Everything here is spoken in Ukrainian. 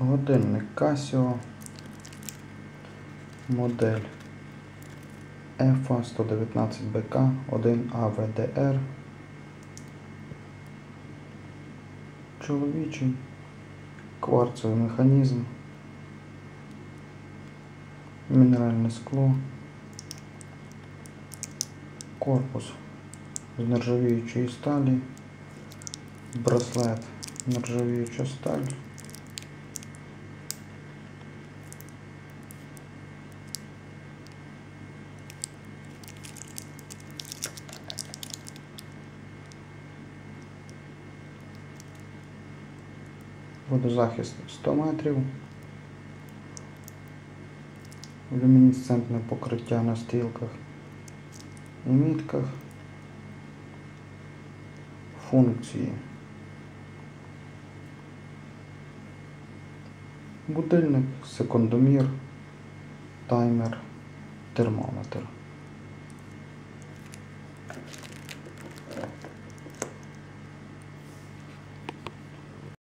Годинник Casio. Модель EFA 119BK 1AVDR. Чоловічий. Кварцевий механізм. Мінеральне скло. Корпус з нержавіючої сталі. Браслет нержавіюча сталь. Водозахист 100 метрів. Люмінесцентне покриття на стрілках і мітках. Функції. Будильник, секундомір, таймер, термометр.